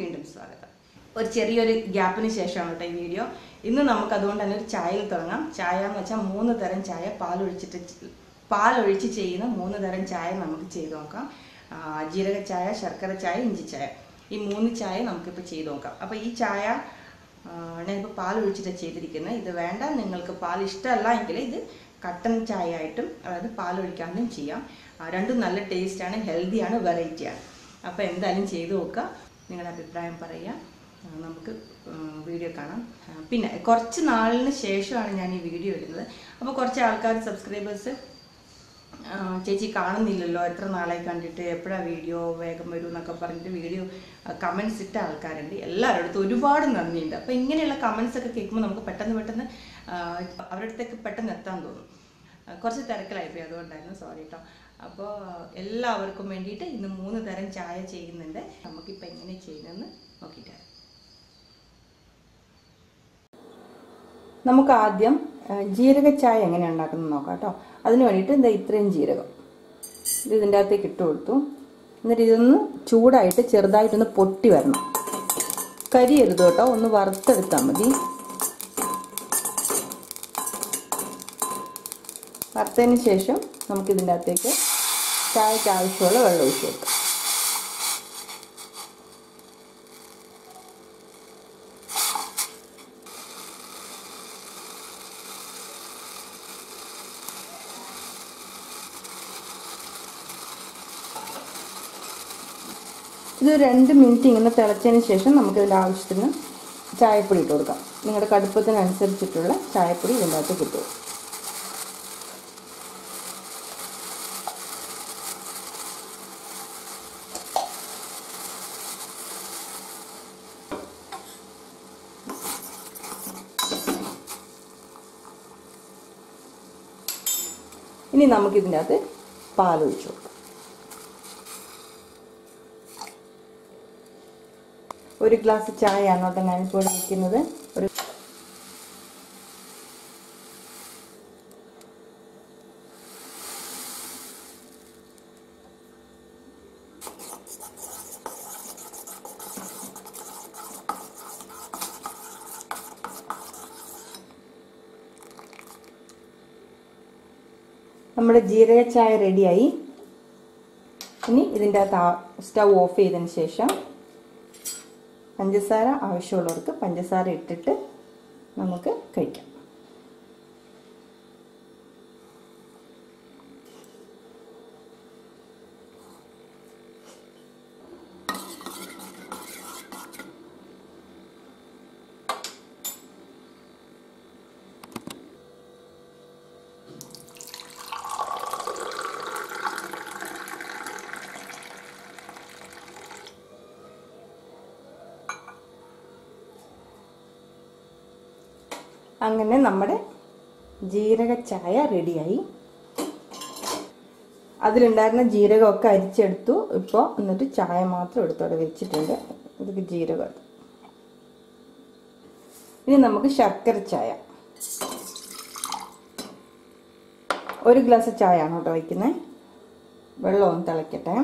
വീണ്ടും സ്വാഗതം. ഒരു ചെറിയൊരു ഗ്യാപ്പിന് ശേഷമാണ് കേട്ടോ ഈ വീഡിയോ. ഇന്ന് നമുക്ക് അതുകൊണ്ട് തന്നെ ഒരു ചായയിൽ തുടങ്ങാം. ചായ എന്ന് വെച്ചാൽ മൂന്ന് തരം ചായ പാലൊഴിച്ചിട്ട് പാലൊഴിച്ച് ചെയ്യുന്ന മൂന്ന് തരം ചായ നമുക്ക് ചെയ്ത് നോക്കാം. ജീരക ചായ ശർക്കര ചായ ഇഞ്ചി ചായ ഈ മൂന്ന് ചായ നമുക്കിപ്പോൾ ചെയ്ത് നോക്കാം. അപ്പോൾ ഈ ചായ ഞാനിപ്പോൾ പാൽ ഒഴിച്ചിട്ട് ചെയ്തിരിക്കുന്നത് ഇത് വേണ്ട നിങ്ങൾക്ക് പാൽ ഇഷ്ടമല്ല എങ്കിൽ ഇത് കട്ടൻ ചായ ആയിട്ടും അതായത് പാൽ ഒഴിക്കാണ്ടും ചെയ്യാം രണ്ടും നല്ല ടേസ്റ്റാണ് ഹെൽത്തിയാണ് വെറൈറ്റിയാണ്. അപ്പോൾ എന്തായാലും ചെയ്ത് നോക്കുക. നിങ്ങളുടെ അഭിപ്രായം പറയുക. നമുക്ക് വീഡിയോ കാണാം. പിന്നെ കുറച്ച് നാളിന് ശേഷമാണ് ഞാൻ ഈ വീഡിയോ ഇടുന്നത്. അപ്പോൾ കുറച്ച് ആൾക്കാർ സബ്സ്ക്രൈബേഴ്സ് ചേച്ചി കാണുന്നില്ലല്ലോ എത്ര നാളായി കണ്ടിട്ട് എപ്പോഴാണ് വീഡിയോ വേഗം വരും എന്നൊക്കെ പറഞ്ഞിട്ട് വീഡിയോ കമൻസ് ഇട്ട ആൾക്കാരുണ്ട്. എല്ലാവരുടെ അടുത്തും ഒരുപാട് നന്ദിയുണ്ട്. അപ്പോൾ ഇങ്ങനെയുള്ള കമൻസ് ഒക്കെ കേൾക്കുമ്പോൾ നമുക്ക് പെട്ടെന്ന് പെട്ടെന്ന് അവരുടെ അടുത്തേക്ക് പെട്ടെന്ന് എത്താൻ തോന്നും. കുറച്ച് തിരക്കിലായിപ്പോയി. അതുകൊണ്ടായിരുന്നു സോറി കേട്ടോ അപ്പോൾ എല്ലാവർക്കും വേണ്ടിയിട്ട് ഇന്ന് മൂന്ന് തരം ചായ ചെയ്യുന്നുണ്ട്. നമുക്കിപ്പോൾ എങ്ങനെ ചെയ്യുന്നതെന്ന് നോക്കിയിട്ട് നമുക്ക് ആദ്യം ജീരക ചായ എങ്ങനെ ഉണ്ടാക്കുന്നത് നോക്കാം കേട്ടോ. അതിന് വേണ്ടിയിട്ട് എന്താ ഇത്രയും ജീരകം. ഇത് ഇതിന്റെ അകത്തേക്ക് ഇട്ട് കൊടുത്തു. എന്നിട്ട് ഇതൊന്ന് ചൂടായിട്ട് ചെറുതായിട്ടൊന്ന് പൊട്ടി വരണം. കരിയരുത് കേട്ടോ. ഒന്ന് വറുത്തെടുത്താൽ മതി. വറുത്തതിന് ശേഷം നമുക്കിതിന്റെ അകത്തേക്ക് ചായക്ക് ആവശ്യമുള്ള വെള്ളം ഒഴിച്ച് കൊടുക്കാം. ഇത് രണ്ട് മിനിറ്റ് ഇങ്ങനെ തിളച്ചതിന് ശേഷം നമുക്കിതിന്റെ ആവശ്യത്തിന് ചായപ്പൊടി ഇട്ട് കൊടുക്കാം. നിങ്ങളുടെ കടുപ്പത്തിനനുസരിച്ചിട്ടുള്ള ചായപ്പൊടി ഇതിന്റെ അകത്ത് കിട്ടും. ഇനി നമുക്ക് ഇതിന്റെ അകത്ത് പാലൊഴിച്ചു കൊടുക്കാം. ഒരു ഗ്ലാസ് ചായയാണ് കേട്ടോ ഞാനിപ്പോൾ വയ്ക്കുന്നത് ഒരു നമ്മുടെ ജീരക ചായ റെഡിയായി. ഇനി ഇതിന്റെ സ്റ്റൗ ഓഫ് ചെയ്തതിന് ശേഷം പഞ്ചസാര ആവശ്യമുള്ളവർക്ക് പഞ്ചസാര ഇട്ടിട്ട് നമുക്ക് കഴിക്കാം. അങ്ങനെ നമ്മുടെ ജീരക ചായ റെഡിയായി. അതിലുണ്ടായിരുന്ന ജീരകമൊക്കെ അരിച്ചെടുത്തു. ഇപ്പോൾ എന്നിട്ട് ചായ മാത്രം എടുത്തോടെ വെച്ചിട്ടുണ്ട്. ഇതൊക്കെ ജീരകം ഇനി നമുക്ക് ശർക്കര ചായ ഒരു ഗ്ലാസ് ചായ ആണ് കേട്ടോ വയ്ക്കുന്നത് വെള്ളം ഒന്ന് തിളയ്ക്കട്ടെ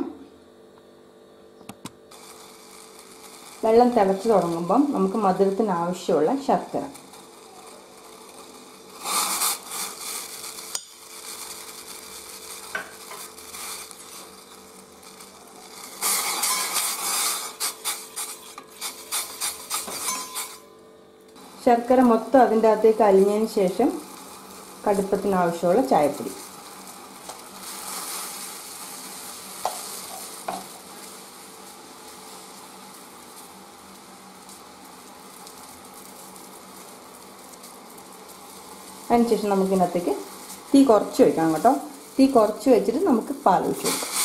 വെള്ളം തിളച്ച് തുടങ്ങുമ്പം നമുക്ക് മധുരത്തിന് ആവശ്യമുള്ള ശർക്കര. ശർക്കര മൊത്തം അതിന്റെ അകത്തേക്ക് അലിഞ്ഞതിന് ശേഷം കടുപ്പത്തിന് ആവശ്യമുള്ള ചായപ്പൊടി. അതിനുശേഷം നമുക്കിതിനകത്തേക്ക് തീ കുറച്ച് വയ്ക്കണം കേട്ടോ. തീ കുറച്ച് വെച്ചിട്ട് നമുക്ക് പാൽ ഒഴിച്ച് കൊടുക്കാം.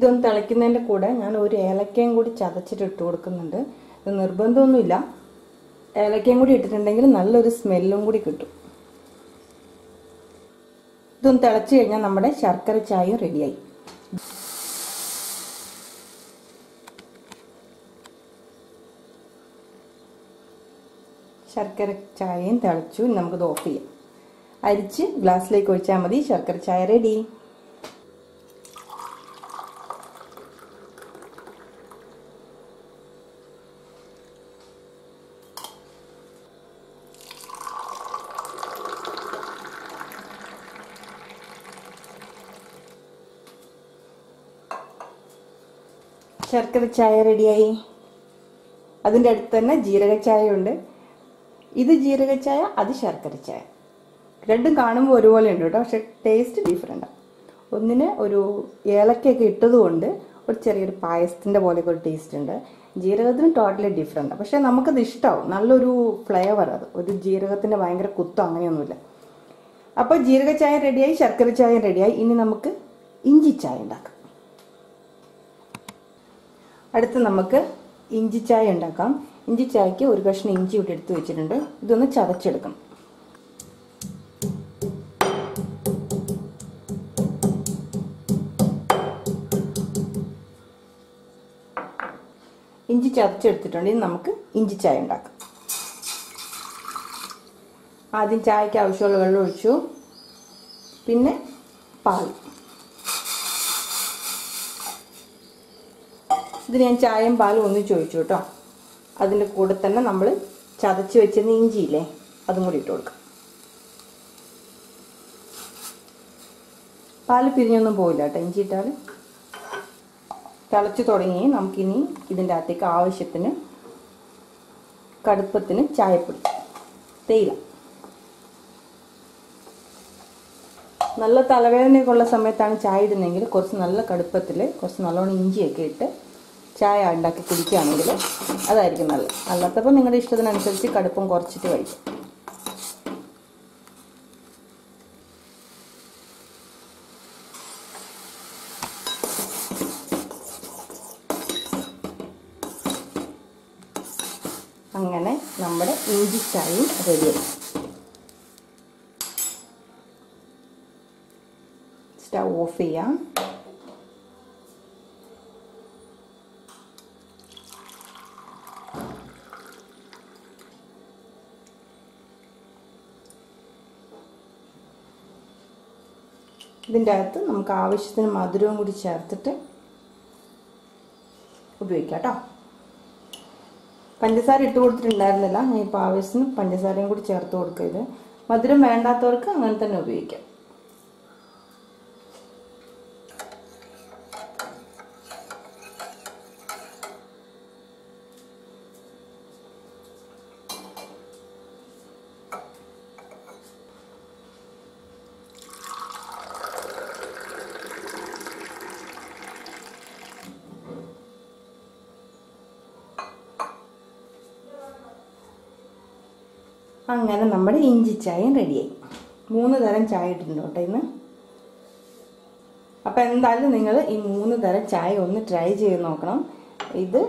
ഇതൊന്ന് തിളയ്ക്കുന്നതിന്റെ കൂടെ ഞാൻ ഒരു ഏലക്കയും കൂടി ചതച്ചിട്ട് ഇട്ട് കൊടുക്കുന്നുണ്ട്. ഇത് നിർബന്ധമൊന്നുമില്ല. ഏലക്കയും കൂടി ഇട്ടിട്ടുണ്ടെങ്കിൽ നല്ലൊരു സ്മെല്ലും കൂടി കിട്ടും. ഇതൊന്ന് തിളച്ച് കഴിഞ്ഞാൽ നമ്മുടെ ശർക്കര ചായയും റെഡിയായി. ശർക്കര ചായയും തിളച്ചു. നമുക്ക് നമുക്കിത് ഓഫ് ചെയ്യാം. അരിച്ച് ഗ്ലാസ്സിലേക്ക് ഒഴിച്ചാൽ മതി. ശർക്കര ചായ റെഡി. ശർക്കര ചായ റെഡിയായി. അതിന്റെ അടുത്ത് തന്നെ ജീരക ചായ ഉണ്ട് ഇത് ജീരക ചായ അത് ശർക്കര ചായ രണ്ടും കാണുമ്പോൾ ഒരുപോലെ ഉണ്ട് കേട്ടോ പക്ഷെ ടേസ്റ്റ് ഡിഫറെന്റാണ് ഒന്നിന് ഒരു ഏലക്കയൊക്കെ ഇട്ടതുകൊണ്ട് ഒരു ചെറിയൊരു പായസത്തിന്റെ പോലെയൊക്കെ ഒരു ടേസ്റ്റ് ഉണ്ട്. ജീരകത്തിന് ടോട്ടലി ഡിഫറെന്റ് പക്ഷേ നമുക്കത് ഇഷ്ടമാവും നല്ലൊരു ഫ്ലേവർ അത്. ഒരു ജീരകത്തിന്റെ ഭയങ്കര കുത്തം അങ്ങനെയൊന്നുമില്ല. അപ്പോൾ ജീരക ചായ റെഡിയായി ശർക്കര ചായ റെഡിയായി ഇനി നമുക്ക് ഇഞ്ചി ചായ ഉണ്ടാക്കാം. അടുത്ത് നമുക്ക് ഇഞ്ചി ചായ ഉണ്ടാക്കാം. ഇഞ്ചി ചായക്ക് ഒരു കഷ്ണം ഇഞ്ചി ഇവിടെ എടുത്ത് വെച്ചിട്ടുണ്ട്. ഇതൊന്ന് ചതച്ചെടുക്കണം. ഇഞ്ചി ചതച്ചെടുത്തിട്ടുണ്ടെങ്കിൽ നമുക്ക് ഇഞ്ചി ചായ ഉണ്ടാക്കാം. ആദ്യം ചായക്ക് ആവശ്യമുള്ള വെള്ളം ഒഴിച്ചു. പിന്നെ പാൽ. ഇത് ഞാൻ ചായയും പാലും ഒന്ന് ചോദിച്ചു കേട്ടോ. അതിന്റെ കൂടെ തന്നെ നമ്മൾ ചതച്ച് വെച്ചിരുന്ന ഇഞ്ചിയില്ലേ അതും കൂടി ഇട്ട് കൊടുക്കാം. പാൽ പിരിഞ്ഞൊന്നും പോയില്ല കേട്ടോ ഇഞ്ചി ഇട്ടാൽ തിളച്ച് തുടങ്ങി നമുക്കിനി ഇതിന്റെ അകത്തേക്ക് ആവശ്യത്തിന് കടുപ്പത്തിന് ചായപ്പൊടി തേയില. നല്ല തലവേദനയൊക്കെ ഉള്ള സമയത്താണ് ചായ ഇടുന്നതെങ്കിൽ കുറച്ച് നല്ല കടുപ്പത്തിൽ കുറച്ച് നല്ലോണം ഇഞ്ചിയൊക്കെ ഇട്ട് ചായ ഉണ്ടാക്കി കുടിക്കുകയാണെങ്കിൽ അതായിരിക്കും നല്ലത്. അല്ലാത്തപ്പോൾ നിങ്ങളുടെ ഇഷ്ടത്തിനനുസരിച്ച് കടുപ്പം കുറച്ചിട്ട് കഴിക്കും. അങ്ങനെ നമ്മുടെ ഇഞ്ചി ചായയും റെഡിയായി സ്റ്റൗ ഓഫ് ചെയ്യാം. ഇതിന്റെ അകത്ത് നമുക്ക് ആവശ്യത്തിന് മധുരവും കൂടി ചേർത്തിട്ട് ഉപയോഗിക്കാം കേട്ടോ. പഞ്ചസാര ഇട്ട് കൊടുത്തിട്ടുണ്ടായിരുന്നില്ല. ഞാൻ ഇപ്പോൾ ആവശ്യത്തിന് പഞ്ചസാരയും കൂടി ചേർത്ത് കൊടുക്കുക ഇത്. മധുരം വേണ്ടാത്തവർക്ക് അങ്ങനെ തന്നെ ഉപയോഗിക്കാം. അങ്ങനെ നമ്മുടെ ഇഞ്ചി ചായയും റെഡിയായി മൂന്ന് തരം ചായ ഇട്ടിട്ടുണ്ട് കേട്ടോ ഇന്ന്. അപ്പോൾ എന്തായാലും നിങ്ങൾ ഈ മൂന്ന് തരം ചായ ഒന്ന് ട്രൈ ചെയ്ത് നോക്കണം. ഇത്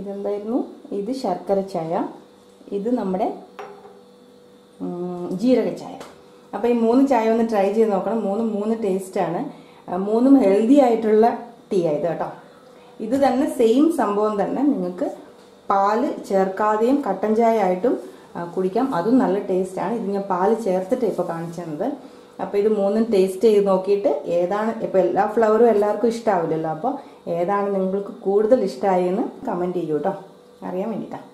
ഇതെന്തായിരുന്നു? ഇത് ശർക്കര ചായ. ഇത് നമ്മുടെ ജീരക ചായ. അപ്പോൾ ഈ മൂന്ന് ചായ ഒന്ന് ട്രൈ ചെയ്ത് നോക്കണം. മൂന്നും മൂന്ന് ടേസ്റ്റാണ് മൂന്നും ഹെൽത്തി ആയിട്ടുള്ള ടീ ആയത് കേട്ടോ. ഇത് തന്നെ സെയിം സംഭവം തന്നെ നിങ്ങൾക്ക് പാൽ ചേർക്കാതെയും കട്ടൻ ചായ ആയിട്ടും കുടിക്കാം. അതും നല്ല ടേസ്റ്റാണ് ഇത് ഞാൻ പാൽ ചേർത്തിട്ട് ഇപ്പോൾ കാണിച്ചു തന്നത് അപ്പോൾ ഇത് മൂന്നും ടേസ്റ്റ് ചെയ്ത് നോക്കിയിട്ട് ഏതാണ് ഇപ്പോൾ എല്ലാ ഫ്ലവറും എല്ലാവർക്കും ഇഷ്ടമാവില്ലല്ലോ അപ്പോൾ ഏതാണ് നിങ്ങൾക്ക് കൂടുതൽ ഇഷ്ടമായെന്ന് കമന്റ് ചെയ്യൂ കേട്ടോ അറിയാൻ വേണ്ടിയിട്ടാണ്